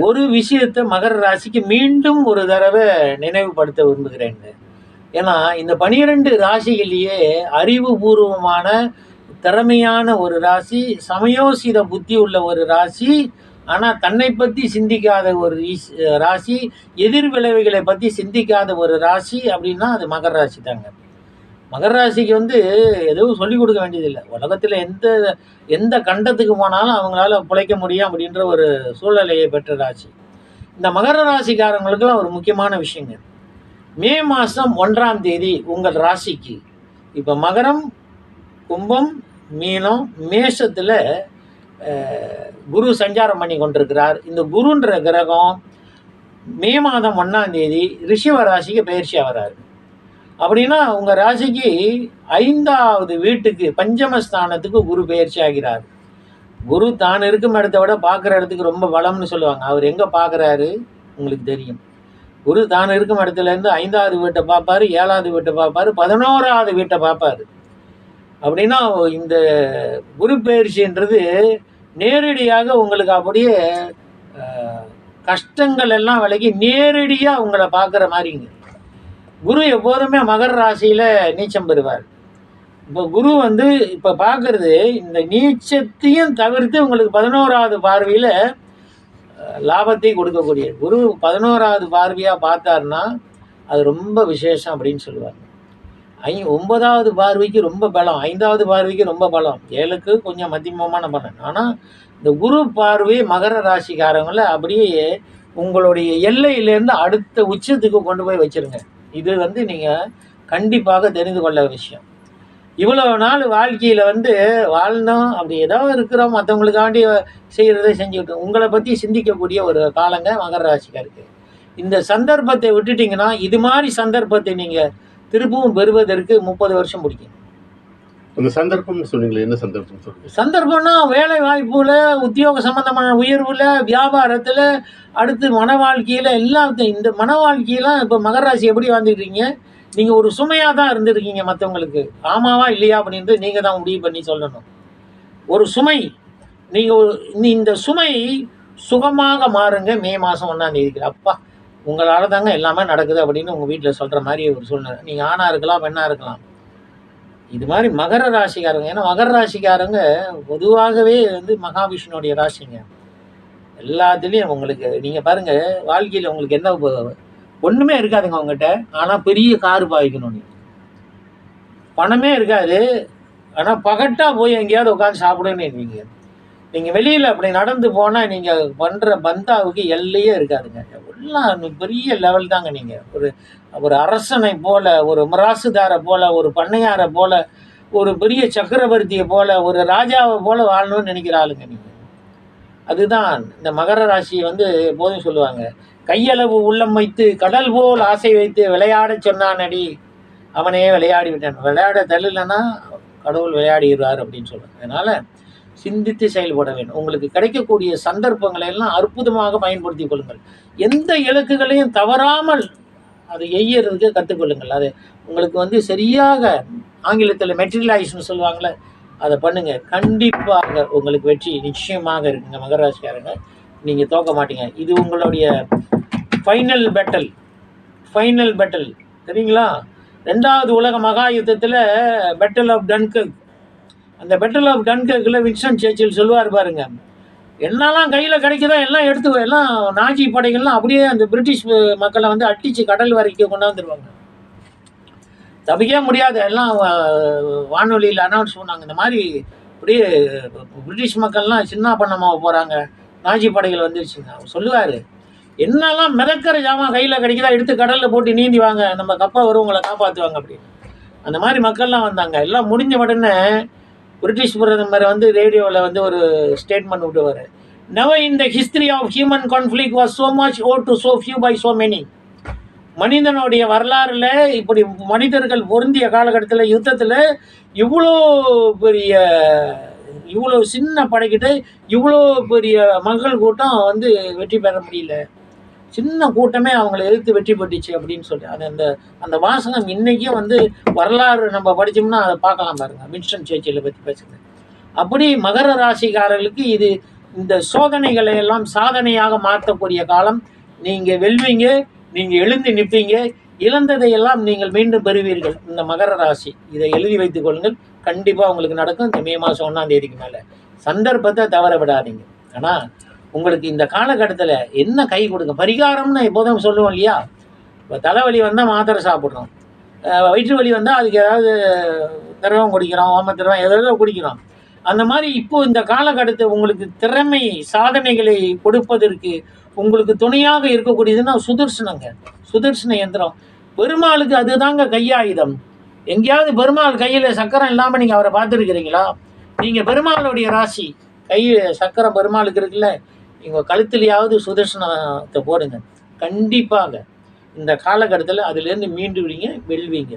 ஒரு விஷயத்தை மகர ராசிக்கு மீண்டும் ஒரு தடவை நினைவுபடுத்த விரும்புகிறேன். ஏன்னா இந்த பனிரெண்டு ராசிகள்லேயே அறிவுபூர்வமான திறமையான ஒரு ராசி சமயோசித புத்தி உள்ள ஒரு ராசி ஆனால் தன்னை பற்றி சிந்திக்காத ஒரு ராசி எதிர் விளைவுகளை பற்றி சிந்திக்காத ஒரு ராசி அப்படின்னா அது மகர ராசி தாங்க மகர ராசிக்கு வந்து எதுவும் சொல்லிக் கொடுக்க வேண்டியதில்லை. உலகத்தில் எந்த எந்த கண்டத்துக்கு போனாலும் அவங்களால பிழைக்க முடியும் அப்படின்ற ஒரு சூழ்நிலையை பெற்ற ராசி. இந்த மகர ராசிக்காரங்களுக்கெல்லாம் ஒரு முக்கியமான விஷயங்க மே மாதம் ஒன்றாம் தேதி உங்கள் ராசிக்கு. இப்போ மகரம் கும்பம் மீனம் மேஷத்தில் குரு சஞ்சாரம் பண்ணி கொண்டிருக்கிறார். இந்த குருன்ற கிரகம் மே மாதம் ஒன்றாம் தேதி ரிஷிவ ராசிக்கு பயிற்சியாக வராரு. அப்படின்னா உங்கள் ராசிக்கு ஐந்தாவது வீட்டுக்கு பஞ்சமஸ்தானத்துக்கு குரு பயிற்சி ஆகிறார். குரு தான் இருக்கும் இடத்த விட பார்க்குற இடத்துக்கு ரொம்ப பலம்னு சொல்லுவாங்க. அவர் எங்கே பார்க்குறாரு? உங்களுக்கு தெரியும். குரு தான் இருக்கும் இடத்துலேருந்து ஐந்தாவது வீட்டை பார்ப்பாரு ஏழாவது வீட்டை பார்ப்பாரு பதினோராவது வீட்டை பார்ப்பாரு. அப்படின்னா இந்த குரு பயிற்சின்றது நேரடியாக உங்களுக்கு அப்படியே கஷ்டங்கள் எல்லாம் விலகி நேரடியாக உங்களை பார்க்குற மாதிரிங்க. குரு எப்போதுமே மகர ராசியில் நீச்சம் பெறுவார். இப்போ குரு வந்து இப்போ பார்க்குறது இந்த நீச்சத்தையும் தவிர்த்து உங்களுக்கு பதினோராவது பார்வையில் லாபத்தை கொடுக்கக்கூடிய குரு பதினோராவது பார்வையாக பார்த்தாருன்னா அது ரொம்ப விசேஷம் அப்படின்னு சொல்லுவாங்க. ஐ ஒன்பதாவது பார்வைக்கு ரொம்ப பலம் ஐந்தாவது பார்வைக்கு ரொம்ப பலம். ஏழுக்கு கொஞ்சம் மத்தியமமான பலன். ஆனால் இந்த குரு பார்வை மகர ராசிக்காரங்களை அப்படியே உங்களுடைய எல்லையிலேருந்து அடுத்த உச்சத்துக்கு கொண்டு போய் வச்சிருங்க. இது வந்து நீங்கள் கண்டிப்பாக தெரிந்து கொள்ள விஷயம். இவ்வளோ நாள் வாழ்க்கையில் வந்து வாழணும் அப்படி ஏதோ இருக்கிறோம் மற்றவங்களுக்காண்டி செய்கிறத செஞ்சுக்கிட்டோம் உங்களை பற்றி சிந்திக்கக்கூடிய ஒரு காலங்க மகர ராசிக்காருக்கு இந்த சந்தர்ப்பத்தை விட்டுட்டிங்கன்னா இது மாதிரி சந்தர்ப்பத்தை நீங்கள் திரும்பவும் பெறுவதற்கு முப்பது வருஷம் பிடிக்கும். அந்த சந்தர்ப்பம் சொன்னீங்களே என்ன சந்தர்ப்பம் சொல்லுங்க சந்தர்ப்பம்னா வேலை வாய்ப்புல உத்தியோக சம்பந்தமான உயர்வுல வியாபாரத்துல அடுத்து மன வாழ்க்கையில எல்லாத்தையும். இந்த மன வாழ்க்கையெல்லாம் இப்போ மகராசி எப்படி வாழ்ந்துருக்கீங்க நீங்க ஒரு சுமையா தான் இருந்திருக்கீங்க மற்றவங்களுக்கு ஆமாவா இல்லையா அப்படின்ட்டு நீங்க தான் முடிவு பண்ணி சொல்லணும். ஒரு சுமை நீங்க ஒரு இந்த சுமை சுகமாக மாறுங்க மே மாசம் ஒன்றாம் தேதிக்கு. அப்பா உங்களால தாங்க எல்லாமே நடக்குது அப்படின்னு உங்க வீட்டில் சொல்ற மாதிரி ஒரு சூழ்நிலை. நீங்க ஆணா இருக்கலாம் பெண்ணா இருக்கலாம். இது மாதிரி மகர ராசிக்காரங்க ஏன்னா மகர ராசிக்காரங்க பொதுவாகவே வந்து மகாவிஷ்ணுடைய ராசிங்க. எல்லாத்துலேயும் உங்களுக்கு நீங்கள் பாருங்கள் வாழ்க்கையில் உங்களுக்கு என்ன ஒன்றுமே இருக்காதுங்க உங்ககிட்ட ஆனால் பெரிய கார் பாய்க்கணும் நீங்கள் பணமே இருக்காது. ஆனால் பகட்டாக போய் எங்கேயாவது உட்காந்து சாப்பிடுன்னு இருக்கீங்க நீங்கள் வெளியில் அப்படி நடந்து போனால் நீங்கள் பண்ணுற பந்தாவுக்கு எல்லையே இருக்காதுங்க. எல்லாம் பெரிய லெவல் தாங்க நீங்கள் ஒரு ஒரு அரசனை போல ஒரு மிராசுதாரை போல ஒரு பண்ணையாரை போல ஒரு பெரிய சக்கரவர்த்தியை போல ஒரு ராஜாவை போல வாழணும்னு நினைக்கிற ஆளுங்க நீங்கள் அதுதான் இந்த மகர ராசி வந்து எப்போதும் சொல்லுவாங்க. கையளவு உள்ளம் வைத்து கடல் போல் ஆசை வைத்து விளையாட சொன்னான் அடி அவனே விளையாடி விட்டான் விளையாட தள்ளலைன்னா கடவுள் விளையாடிடுவார் அப்படின்னு சொல்லுவாங்க. அதனால் சிந்தித்து செயல்பட வேண்டும். உங்களுக்கு கிடைக்கக்கூடிய சந்தர்ப்பங்களை எல்லாம் அற்புதமாக பயன்படுத்திக் கொள்ளுங்கள். எந்த இலக்குகளையும் தவறாமல் அதை எய்யறதுக்கு கற்றுக்கொள்ளுங்கள். அது உங்களுக்கு வந்து சரியாக ஆங்கிலத்தில் மெட்டீரியலைஸ்னு சொல்லுவாங்கள்ல அதை பண்ணுங்க. கண்டிப்பாக உங்களுக்கு வெற்றி நிச்சயமாக இருக்குங்க மகராசிக்காரங்க நீங்கள் தோக்க மாட்டீங்க. இது உங்களுடைய ஃபைனல் பேட்டல் ஃபைனல் பேட்டல் சரிங்களா? ரெண்டாவது உலக மகா யுத்தத்தில் பேட்டல் ஆஃப் டன்கர்க் அந்த பெட்டல் ஆஃப் டன்கர்க்கில் வின்ஸ்டன் சேர்ச்சில் சொல்லுவார் பாருங்க. என்னெல்லாம் கையில் கிடைக்குதோ எல்லாம் எடுத்து எல்லாம் நாஜி படைகள்லாம் அப்படியே அந்த பிரிட்டிஷ் மக்களை வந்து அட்டிச்சு கடல் வரைக்கும் கொண்டாந்துருவாங்க தப்பிக்கவே முடியாது. எல்லாம் வானொலியில் அனௌன்ஸ் பண்ணாங்க. இந்த மாதிரி அப்படியே பிரிட்டிஷ் மக்கள்லாம் சின்ன பண்ணமாக போகிறாங்க நாஜி படைகள் வந்துருச்சுங்க. அவர் சொல்லுவார் என்னெல்லாம் மிதக்கிற ஜாமான் கையில் கிடைக்குதா எடுத்து கடலில் போட்டு நீந்தி வாங்க. நம்ம கப்பா வருவங்களை காப்பாற்றுவாங்க அப்படின்னு. அந்த மாதிரி மக்கள்லாம் வந்தாங்க. எல்லாம் முடிஞ்ச உடனே பிரிட்டிஷ் பிரதமர் வந்து ரேடியோவில் வந்து ஒரு statement விட்டுவார். Never in the history of human conflict was so much owed to so few by so many மனிதனுடைய வரலாறில் இப்படி மனிதர்கள் பொருந்திய காலகட்டத்தில் யுத்தத்தில் இவ்வளோ பெரிய இவ்வளோ சின்ன படைக்கிட்டு இவ்வளோ பெரிய மக்கள் கூட்டம் வந்து வெற்றி பெற முடியல. சின்ன கூட்டமே அவங்களை எதிர்த்து வெற்றி பெற்றுச்சு அப்படின்னு சொல்லி. அது அந்த அந்த வாசகம் இன்னைக்கும் வந்து வரலாறு நம்ம படித்தோம்னா அதை பார்க்கலாம் பாருங்க. வின்ஸ்டன் சேர்ச்சியில் பற்றி பேசுங்க அப்படி மகர ராசிக்காரர்களுக்கு இது இந்த சோதனைகளை எல்லாம் சாதனையாக மாற்றக்கூடிய காலம். நீங்கள் வெல்வீங்க நீங்கள் எழுந்து நிற்பீங்க இழந்ததை எல்லாம் நீங்கள் மீண்டும் பெறுவீர்கள். இந்த மகர ராசி இதை எழுதி வைத்துக் கொள்ளுங்கள். கண்டிப்பாக உங்களுக்கு நடக்கும். இந்த மே மாதம் ஒன்றாம் தேதிக்கு மேலே. சந்தர்ப்பத்தை தவற விடாதீங்க. ஆனால் உங்களுக்கு இந்த காலகட்டத்தில் என்ன கை கொடுங்க? பரிகாரம்னு எப்போதும் சொல்லுவோம் இல்லையா? இப்போ தலைவலி வந்தால் மாத்திரை சாப்பிட்றோம் வயிற்று வலி வந்தால் அதுக்கு ஏதாவது திரவம் குடிக்கிறோம் ஓம திரவம் ஏதாவது குடிக்கிறோம். அந்த மாதிரி இப்போ இந்த காலகட்டத்தை உங்களுக்கு திறமை சாதனைகளை கொடுப்பதற்கு உங்களுக்கு துணையாக இருக்கக்கூடியதுன்னா சுதர்சனங்க. சுதர்சன எந்திரம் பெருமாளுக்கு அதுதாங்க கையாயுதம். எங்கேயாவது பெருமாள் கையில் சக்கரம் இல்லாமல் நீங்கள் அவரை பார்த்துருக்கிறீங்களா? நீங்கள் பெருமாளுடைய ராசி. கையில் சக்கரம் பெருமாளுக்கு இருக்குல்ல? நீங்கள் கழுத்துலையாவது சுதர்சனத்தை போடுங்க. கண்டிப்பாக இந்த காலகட்டத்தில் அதுலேருந்து மீண்டு விடுவீங்க வெல்வீங்க.